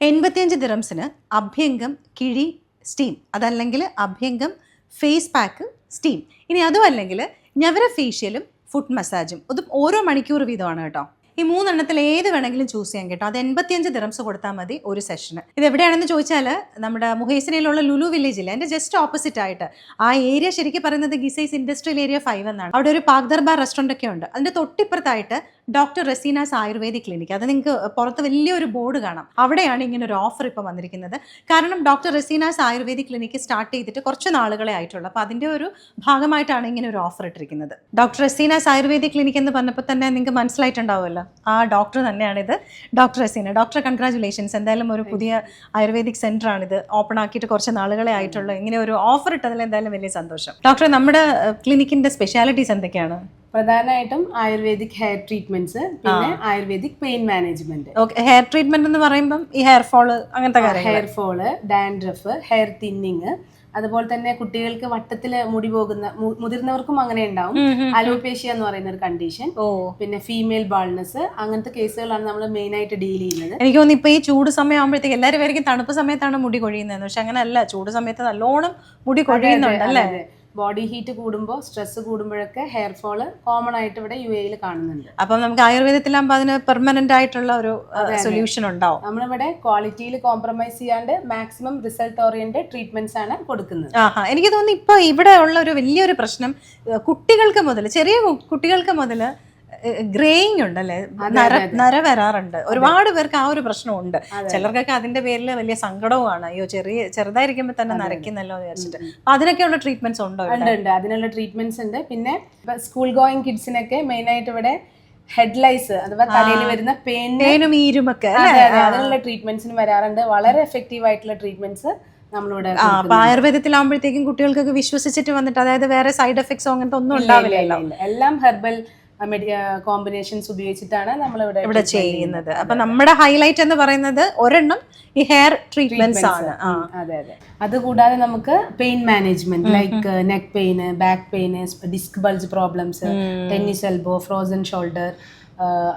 എൺപത്തിയഞ്ച് ദിറംസിന് അഭ്യംഗം കിഴി സ്റ്റീം അതല്ലെങ്കിൽ അഭ്യംഗം ഫേസ് പാക്ക് സ്റ്റീം ഇനി അതും അല്ലെങ്കിൽ ഞവര ഫേഷ്യലും ഫുഡ് മസാജും അതും ഓരോ മണിക്കൂർ വീതമാണ് കേട്ടോ. ഈ മൂന്നെണ്ണത്തിൽ ഏത് വേണമെങ്കിലും ചൂസ് ചെയ്യാൻ കേട്ടോ. അത് എൺപത്തിയഞ്ച് ദിറംസ് കൊടുത്താൽ മതി ഒരു സെഷന് ഇത് എവിടെയാണെന്ന് ചോദിച്ചാൽ നമ്മുടെ മുഹേസിനയിലുള്ള ലുലു വില്ലേജിൽ എന്റെ ജസ്റ്റ് ഓപ്പോസിറ്റ് ആയിട്ട്. ആ ഏരിയ ശരിക്കും പറയുന്നത് ഗിസൈസ് ഇൻഡസ്ട്രിയൽ ഏരിയ ഫൈവ് എന്നാണ്. അവിടെ ഒരു പാക് ദർബാർ റെസ്റ്റോറന്റ് ഒക്കെ ഉണ്ട്. അതിന്റെ തൊട്ടിപ്പുറത്തായിട്ട് ഡോക്ടർ റെസീനാസ് ആയുർവേദിക് ക്ലിനിക് അത് നിങ്ങൾക്ക് പുറത്ത് വലിയൊരു ബോർഡ് കാണാം. അവിടെയാണ് ഇങ്ങനെ ഒരു ഓഫർ ഇപ്പോൾ വന്നിരിക്കുന്നത്. കാരണം doctor Raseena's ayurvedic clinic start ചെയ്തിട്ട് കുറച്ച് നാളുകളെ ആയിട്ടുള്ളൂ. അപ്പോൾ അതിന്റെ ഒരു ഭാഗമായിട്ടാണ് ഇങ്ങനെ ഒരു ഓഫർ ഇട്ടിരിക്കുന്നത്. ഡോക്ടർ റെസീനാസ് ആയുർവേദിക് ക്ലിനിക് എന്ന് പറഞ്ഞപ്പോൾ തന്നെ നിങ്ങൾക്ക് മനസ്സിലായിട്ടുണ്ടാവുമല്ലോ. ആ ഡോക്ടർ തന്നെയാണ് തന്നെയാണിത് ഡോക്ടർ ഹസീന ഡോക്ടർ കൺഗ്രാചുലേഷൻസ് എന്തായാലും ഒരു പുതിയ ആയുർവേദിക് സെന്റർ ഇത് ഓപ്പൺ ആക്കിയിട്ട് കുറച്ച് നാളുകളെ ആയിട്ടുള്ളൂ. ഇങ്ങനെ ഒരു ഓഫർ ഇട്ടതിൽ എന്തായാലും വലിയ സന്തോഷം. ഡോക്ടർ നമ്മുടെ ക്ലിനിക്കിന്റെ സ്പെഷ്യാലിറ്റീസ് എന്തൊക്കെയാണ്? പ്രധാനമായിട്ടും ആയുർവേദിക് ഹെയർ ട്രീറ്റ്മെന്റ്സ് പിന്നെ ayurvedic pain management hair treatment എന്ന് പറയുമ്പോൾ ഈ ഹെയർ ഫോൾ അങ്ങനത്തെ hair fall dandruff hair thinning അതുപോലെ തന്നെ കുട്ടികൾക്ക് വട്ടത്തിൽ മുടി പോകുന്ന മുതിർന്നവർക്കും അങ്ങനെ ഉണ്ടാവും. അലോപേഷ്യ എന്ന് പറയുന്ന ഒരു കണ്ടീഷൻ ഓ. പിന്നെ ഫീമെയിൽ ബാൾനെസ് അങ്ങനത്തെ കേസുകളാണ് നമ്മൾ മെയിൻ ആയിട്ട് ഡീൽ ചെയ്യുന്നത്. എനിക്ക് തോന്നുന്നു ഇപ്പൊ ഈ ചൂട് സമയം ആകുമ്പോഴത്തേക്ക് എല്ലാവരും പേർക്കും തണുപ്പ് സമയത്താണ് മുടി കൊഴിയുന്നത്. പക്ഷെ അങ്ങനെയല്ല ചൂട് സമയത്ത് നല്ലോണം മുടി കൊഴിയുന്നുണ്ട് അല്ലേ? ബോഡി ഹീറ്റ് കൂടുമ്പോൾ സ്ട്രെസ് കൂടുമ്പോഴൊക്കെ ഹെയർ ഫോൾ കോമൺ ആയിട്ട് ഇവിടെ യു എയിൽ കാണുന്നുണ്ട്. അപ്പം നമുക്ക് ആയുർവേദത്തിലാകുമ്പോൾ അതിന് പെർമനന്റ് ആയിട്ടുള്ള ഒരു സൊല്യൂഷൻ ഉണ്ടാവും. നമ്മളിവിടെ ക്വാളിറ്റിയിൽ കോംപ്രമൈസ് ചെയ്യാണ്ട് മാക്സിമം റിസൾട്ട് ഓറിയന്റഡ് ട്രീറ്റ്മെന്റ്സ് ആണ് കൊടുക്കുന്നത്. ആഹാ എനിക്ക് തോന്നുന്നു ഇപ്പൊ ഇവിടെ ഉള്ള ഒരു വലിയൊരു പ്രശ്നം കുട്ടികൾക്ക് മുതൽ ചെറിയ കുട്ടികൾക്ക് മുതൽ ഗ്രേയിങ് ഉണ്ടല്ലേ നര നര വരാറുണ്ട്. ഒരുപാട് പേർക്ക് ആ ഒരു പ്രശ്നമുണ്ട്. ചിലർക്കൊക്കെ അതിന്റെ പേരിൽ വലിയ സങ്കടവുമാണ്. അയ്യോ ചെറിയ ചെറുതായിരിക്കുമ്പോൾ തന്നെ നരയ്ക്കുന്നല്ലോ എന്ന് വിചാരിച്ചിട്ട്. അപ്പൊ അതിനൊക്കെയുള്ള ട്രീറ്റ്മെന്റ്സ് ഉണ്ടോ ഉണ്ട് ഉണ്ട്. അതിനുള്ള ട്രീറ്റ്മെന്റ്സ് ഉണ്ട്. പിന്നെ സ്കൂൾ ഗോയിങ് കിഡ്സിനൊക്കെ മെയിൻ ആയിട്ട് ഇവിടെ ഹെഡ്ലൈസ് അഥവാ തലയിൽ വരുന്ന പെയിനും ഈരുമൊക്കെ അതെ അതെ. അതിനുള്ള ട്രീറ്റ്മെന്റ്സിന് വരാറുണ്ട്. വളരെ എഫക്റ്റീവ് ആയിട്ടുള്ള ട്രീറ്റ്മെന്റ്സ് നമ്മളിവിടെ ആയുർവേദത്തിലാകുമ്പോഴത്തേക്കും കുട്ടികൾക്കൊക്കെ വിശ്വസിച്ചിട്ട് വന്നിട്ട് അതായത് വേറെ സൈഡ് എഫക്ട്സോ അങ്ങനത്തെ ഒന്നും ഉണ്ടാവില്ലല്ലോ. എല്ലാം ഹെർബൽ കോമ്പിനേഷൻസ് ഉപയോഗിച്ചിട്ടാണ് നമ്മൾ ഇവിടെ ഇവിടെ ചെയ്യുന്നത്. അപ്പൊ നമ്മുടെ ഹൈലൈറ്റ് എന്ന് പറയുന്നത് ഒരെണ്ണം ഈ ഹെയർ ട്രീറ്റ്മെന്റ്സ് ആണ്. അതെ അതെ. അതുകൂടാതെ നമുക്ക് pain management like neck pain back pain disc bulge problems tennis elbow frozen shoulder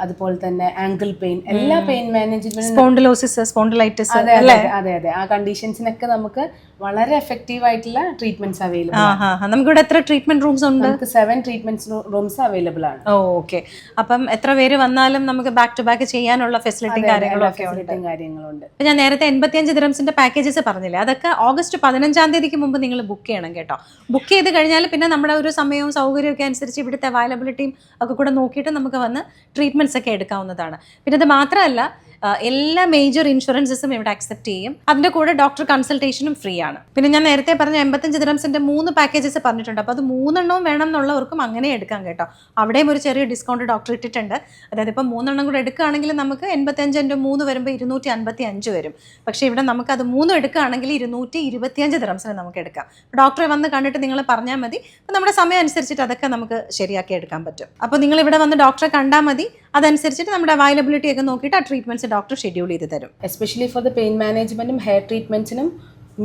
അതുപോലെ തന്നെ ആങ്കിൾ പെയിൻ എല്ലാ പെയിൻ മാനേജ്മെന്റ് സ്പോണ്ടിലോസിസ് സ്പോണ്ടിലൈറ്റിസ് അതെ അതെ അതെ അതെ ആ കണ്ടീഷൻസിനൊക്കെ നമുക്ക് വളരെ എഫക്റ്റീവ് ആയിട്ടുള്ള ട്രീറ്റ്മെന്റ്സ് അവൈലബിൾ നമുക്ക് ഇവിടെ എത്ര ട്രീറ്റ്മെന്റ് റൂംസ് ഉണ്ട്? നമുക്ക് സെവൻ ട്രീറ്റ്മെന്റ് റൂംസ് അവൈലബിൾ ആണ്. ഓക്കെ. അപ്പം എത്ര പേര് വന്നാലും നമുക്ക് ബാക്ക് ടു ബാക്ക് ചെയ്യാനുള്ള ഫെസിലിറ്റി കാര്യങ്ങളും കാര്യങ്ങളുണ്ട്. ഞാൻ നേരത്തെ എൺപത്തിയഞ്ച് ദിറംസിന്റെ പാക്കേജസ് പറഞ്ഞില്ലേ? അതൊക്കെ ഓഗസ്റ്റ് പതിനഞ്ചാം തീയതിക്ക് മുമ്പ് നിങ്ങൾ ബുക്ക് ചെയ്യണം കേട്ടോ. ബുക്ക് ചെയ്ത് കഴിഞ്ഞാൽ പിന്നെ നമ്മുടെ ഒരു സമയവും സൗകര്യവും ഒക്കെ അനുസരിച്ച് ഇവിടുത്തെ അവൈലബിലിറ്റിയും ഒക്കെ കൂടെ നോക്കിയിട്ട് നമുക്ക് വന്ന് ട്രീറ്റ്മെന്റ്സ് ഒക്കെ എടുക്കാവുന്നതാണ്. പിന്നെ അത് മാത്രമല്ല എല്ലാ മേജർ ഇൻഷുറൻസസും ഇവിടെ അക്സെപ്റ്റ് ചെയ്യും. അതിന്റെ കൂടെ ഡോക്ടർ കൺസൾട്ടേഷനും ഫ്രീ ആണ്. പിന്നെ ഞാൻ നേരത്തെ പറഞ്ഞ എൺപത്തഞ്ച് ദിറംസിന്റെ മൂന്ന് പാക്കേജസ് പറഞ്ഞിട്ടുണ്ട്. അപ്പോൾ അത് മൂന്നെണ്ണവും വേണം എന്നുള്ളവർക്കും അങ്ങനെ എടുക്കാം കേട്ടോ. അവിടെയും ഒരു ചെറിയ ഡിസ്കൗണ്ട് ഡോക്ടർ ഇട്ടിട്ടുണ്ട്. അതായത് ഇപ്പൊ മൂന്നെണ്ണം കൂടെ എടുക്കുകയാണെങ്കിൽ നമുക്ക് എൺപത്തഞ്ചിന്റെ മൂന്ന് വരുമ്പോൾ ഇരുന്നൂറ്റി അൻപത്തി അഞ്ച് വരും. പക്ഷേ ഇവിടെ നമുക്ക് അത് മൂന്നും എടുക്കുകയാണെങ്കിൽ ഇരുന്നൂറ്റി ഇരുപത്തിയഞ്ച് ദിറംസിന് നമുക്ക് എടുക്കാം. ഡോക്ടറെ വന്ന് കണ്ടിട്ട് നിങ്ങൾ പറഞ്ഞാൽ മതി. നമ്മുടെ സമയം അനുസരിച്ചിട്ട് അതൊക്കെ നമുക്ക് ശരിയാക്കി എടുക്കാൻ പറ്റും. അപ്പോൾ നിങ്ങൾ ഇവിടെ വന്ന് ഡോക്ടറെ കണ്ടാൽ മതി. അതനുസരിച്ചിട്ട് നമ്മുടെ അവൈലബിലിറ്റി ഒക്കെ നോക്കിയിട്ട് ആ ട്രീറ്റ്മെന്റ്സ് ഡോക്ടർ ഷെഡ്യൂൾ ചെയ്ത് തരും. എസ്പെഷ്യലി ഫോർ ദ പെയിൻ മാനേജ്മെന്റും ഹെയർ ട്രീറ്റ്മെന്റ്സിനും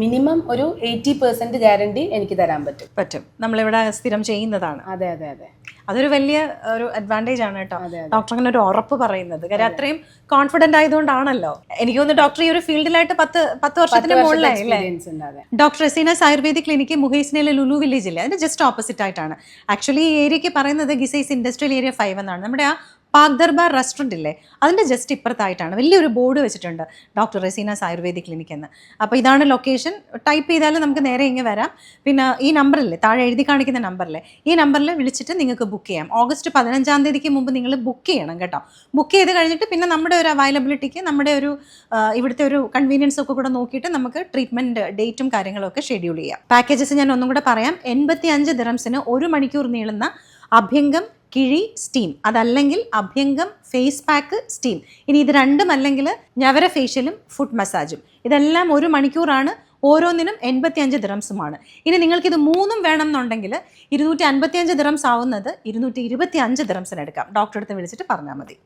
മിനിമം ഒരു എയ്റ്റി പെർസെന്റ് ഗ്യാരണ്ടി എനിക്ക് തരാൻ പറ്റും. പറ്റും. നമ്മളിവിടെ സ്ഥിരം ചെയ്യുന്നതാണ്. അതെ അതെ അതെ. അതൊരു വലിയ ഒരു അഡ്വാന്റേജ് ആണ് കേട്ടോ. ഡോക്ടർ അങ്ങനെ ഒരു ഉറപ്പ് പറയുന്നത്. കാര്യം അത്രയും കോൺഫിഡന്റ് ആയതുകൊണ്ടാണല്ലോ. എനിക്ക് തോന്നുന്നു ഡോക്ടർ ഈ ഒരു ഫീൽഡിലായിട്ട് പത്ത് പത്ത് വർഷത്തിന് മുകളിലായി ഡോക്ടർ റസീനസ് ആയുർവേദിക് ക്ലിനിക്ക് മുഹേസിനയിലെ ലുലു വില്ലേജ് ഇല്ലേ അതിന്റെ ജസ്റ്റ് ഓപ്പോസിറ്റ് ആയിട്ടാണ്. ആക്ച്വലി ഈ ഏരിയക്ക് പറയുന്നത് ഗിസൈസ് ഇൻഡസ്ട്രിയൽ ഏരിയ ഫൈവ് എന്നാണ്. നമ്മുടെ ആ പാക് ദർബാർ റെസ്റ്റോറന്റ് ഇല്ലേ? അതിന്റെ ജസ്റ്റ് ഇപ്പുറത്തായിട്ടാണ്. വലിയൊരു ബോർഡ് വെച്ചിട്ടുണ്ട് ഡോക്ടർ റസീനാസ് ആയുർവേദിക് ക്ലിനിക് എന്ന്. അപ്പോൾ ഇതാണ് ലൊക്കേഷൻ ടൈപ്പ് ചെയ്താൽ നമുക്ക് നേരെ ഇങ്ങനെ വരാം. പിന്നെ ഈ നമ്പറില്ലേ താഴെ എഴുതി കാണിക്കുന്ന നമ്പറിലെ ഈ നമ്പറിൽ വിളിച്ചിട്ട് നിങ്ങൾക്ക് ബുക്ക് ചെയ്യാം. ഓഗസ്റ്റ് പതിനഞ്ചാം തീയതിക്ക് മുമ്പ് നിങ്ങൾ ബുക്ക് ചെയ്യണം കേട്ടോ. ബുക്ക് ചെയ്ത് കഴിഞ്ഞിട്ട് പിന്നെ നമ്മുടെ ഒരു അവൈലബിലിറ്റിക്ക് നമ്മുടെ ഒരു ഇവിടുത്തെ ഒരു കൺവീനിയൻസ് ഒക്കെ കൂടെ നോക്കിയിട്ട് നമുക്ക് ട്രീറ്റ്മെന്റ് ഡേറ്റും കാര്യങ്ങളൊക്കെ ഷെഡ്യൂൾ ചെയ്യാം. പാക്കേജസ് ഞാൻ ഒന്നും കൂടെ പറയാം. എൺപത്തി അഞ്ച് ദിറംസിന് ഒരു മണിക്കൂർ നീളുന്ന അഭ്യംഗം കിഴി സ്റ്റീം. അതല്ലെങ്കിൽ അഭ്യംഗം ഫേസ് പാക്ക് സ്റ്റീം ഇനി ഇത് രണ്ടും അല്ലെങ്കിൽ ഞവര ഫേഷ്യലും ഫുഡ് മസാജും ഇതെല്ലാം ഒരു മണിക്കൂറാണ്. ഓരോന്നിനും എൺപത്തി അഞ്ച് ദിറംസുമാണ് ഇനി നിങ്ങൾക്ക് ഇത് മൂന്നും വേണം എന്നുണ്ടെങ്കിൽ ഇരുന്നൂറ്റി അൻപത്തി അഞ്ച് ദിറംസ് ആവുന്നത് ഇരുന്നൂറ്റി ഇരുപത്തി അഞ്ച് ദിറംസിന് എടുക്കാം. ഡോക്ടറെ അടുത്ത് വിളിച്ചിട്ട് പറഞ്ഞാൽ മതി.